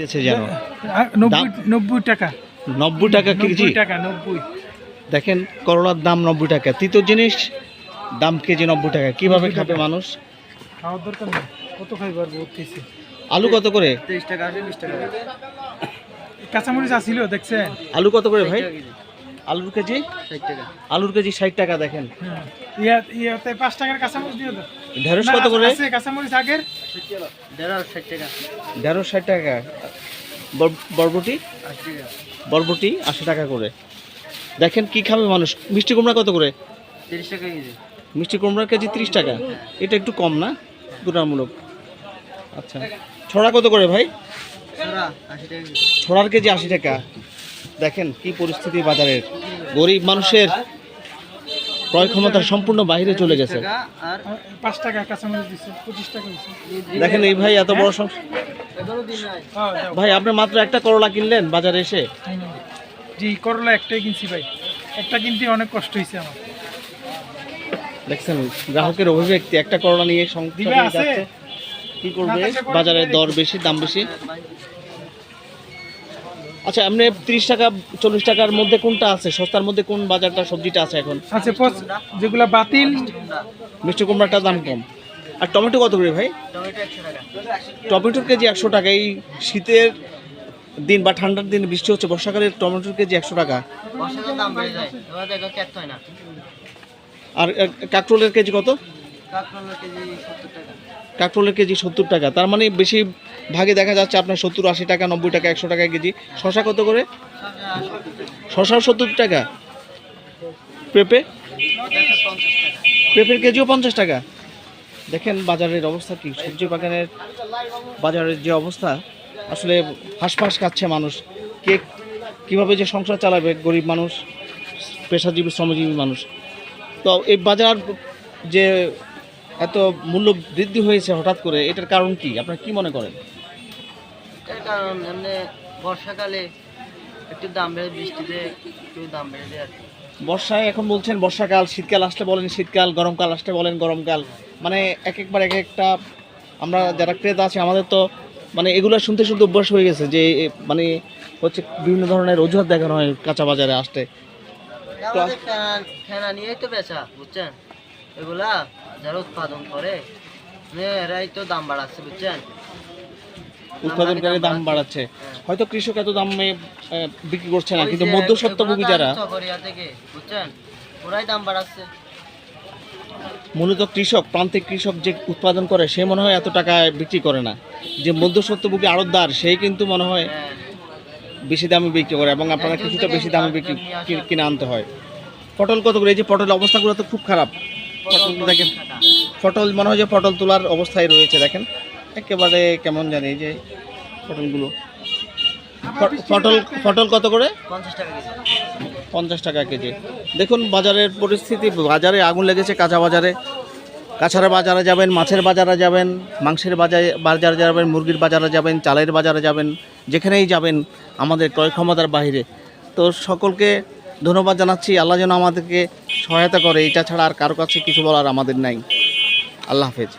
গেছে যেন? নব্বই টাকা। নব্বই টাকা কেজি? টাকা নব্বই। দেখেন করলার দাম নব্বই টাকা। তৃতীয় জিনিস দাম কেজি নব্বই টাকা। কীভাবে খাবে মানুষ? খাওয়ার দরকার নেই। কত খাইবার আলু কত করে? তেইশ টাকা বিশ টাকা কাঁচামরিচ আসিল দেখছেন? আলু কত করে ভাই? আলুর কেজি? ষাট টাকা। আলুর কেজি ষাট টাকা দেখেন। হ্যাঁ। ইয়াতে পাঁচ টাকার কাঁচামরিচ দিয়ে দাও ঢেঁড়স কত করে? আছে কাঁচামরিচ আগের। দেড় ষাট টাকা। ঢেঁড়স ষাট টাকা বরবটি? বরবটি আশি টাকা করে। দেখেন কি খাবে মানুষ। মিষ্টি কুমড়া কত করে? তিরিশ টাকা কেজি। মিষ্টি কুমড়ার কেজি ত্রিশ টাকা। এটা একটু কম না? তুলনামূলক। আচ্ছা। ছড়া কত করে ভাই? ছড়ার কেজি আশি টাকা। দেখেন কি পরিস্থিতি বাজারের। গরিব মানুষের ক্রয় ক্ষমতা সম্পূর্ণ বাইরে চলে গেছে। পাঁচ টাকা কাঁচামরিচ দিচ্ছে পঁচিশ টাকা দেখেন এই ভাই এত বড় ভাই আপনি মাত্র একটা করলা কিনলেন বাজারে এসে? জি করলা একটাই কিনছি ভাই। একটা কিনতে অনেক কষ্ট হয়েছে আমার। দেখছেন গ্রাহকের অভিব্যক্তি একটা করলা নিয়ে কি করবে? বাজারে দর বেশি দাম বেশি। আচ্ছা আপনি তিরিশ টাকা চল্লিশ টাকার মধ্যে কোনটা আছে? সস্তার মধ্যে কোন বাজারটা সবজিটা আছে এখন? যেগুলা বাতিল। মিষ্টি কুমড়াটার দাম কম। আর টমেটো কত করে ভাই? টমেটোর কেজি একশো টাকা। এই শীতের দিন বা ঠান্ডার দিন বৃষ্টি হচ্ছে বর্ষাকালে টমেটোর কেজি একশো টাকা। বর্ষাকাল দাম বেড়ে যায় এবার দেখো ক্যাট হয় না। আর কাঁকরোলের কেজি কত? কাঁকরোলের কেজি সত্তর টাকা। কাঁকরোলের কেজি সত্তর টাকা। তার মানে বেশি ভাগে দেখা যাচ্ছে আপনার সত্তর, আশি টাকা, নব্বই টাকা, একশো টাকা কেজি। শশা কত করে? শশাও সত্তর টাকা। পেঁপে? পেঁপের কেজিও পঞ্চাশ টাকা। দেখেন বাজারের অবস্থা কি, সবজি বাগানের বাজারের যে অবস্থা, আসলে হাঁসফাঁস খাচ্ছে মানুষ। কে কীভাবে যে সংসার চালাবে গরিব মানুষ, পেশাজীবী, শ্রমজীবী মানুষ। তো এই বাজার যে এত মূল্য বৃদ্ধি হয়েছে হঠাৎ করে এটার কারণ কি? আপনারা কি মনে করেন? এটার কারণ এমনি বর্ষাকালে একটু দাম বেড়ে বৃষ্টিতে একটু দাম বেড়ে যায় আর কি। বর্ষায় এখন বলছেন বর্ষাকাল শীতকাল আসলে বলেন শীতকাল গরমকাল আসলে বলেন গরমকাল। মানে এক একবার এক একটা আমরা যারা ক্রেতা আছে আমাদের তো মানে এগুলো শুনতে শুনতে অভ্যাস হয়ে গেছে যে মানে হচ্ছে বিভিন্ন ধরনের অজুহাত দেখানো হয় কাঁচা বাজারে আসতে। ঠেনা নিয়েই তো বেচা বুঝছেন? এগুলা যারা উৎপাদন করে। এরাই তো দাম বাড়াচ্ছে বুঝছেন? উৎপাদনকারী দাম বাড়াচ্ছে। হয়তো কৃষক এত দামে বিক্রি করছে না কিন্তু মধ্যস্বত্বভোগী যারা বুঝছেন? ওরাই দাম বাড়াচ্ছে। মূলত কৃষক প্রান্তিক কৃষক যে উৎপাদন করে সে মনে হয় এত টাকায় বিক্রি করে না। যে মধ্যস্বত্বভোগী আড়তদার সেই কিন্তু মনে হয় হ্যাঁ। বেশি দামে বিক্রি করে এবং আপনারা কিছুটা বেশি দামে বিক্রি কিনে আনতে হয়। পটল কত করে? এই যে পটলের অবস্থাগুলো তো খুব খারাপ। পটল দেখেন। পটল মনে হয় যে পটল তোলার অবস্থায় রয়েছে দেখেন। একেবারে কেমন জানি এই যে পটলগুলো। পটল পটল কত করে? পঞ্চাশ টাকা কেজি। পঞ্চাশ টাকা কেজি। দেখুন বাজারের পরিস্থিতি বাজারে আগুন লেগেছে কাঁচা বাজারে। কাঁচার বাজারে যাবেন মাছের বাজারে যাবেন মাংসের বাজারে বাজারে যাবেন মুরগির বাজারে যাবেন চালের বাজারে যাবেন যেখানেই যাবেন আমাদের ক্রয় ক্ষমতার বাইরে তো সকলকে ধন্যবাদ জানাচ্ছি। আল্লাহ যেন আমাদেরকে সহায়তা করে। এটা ছাড়া আর কারও কাছে কিছু বলার আমাদের নাই। আল্লাহ হাফেজ।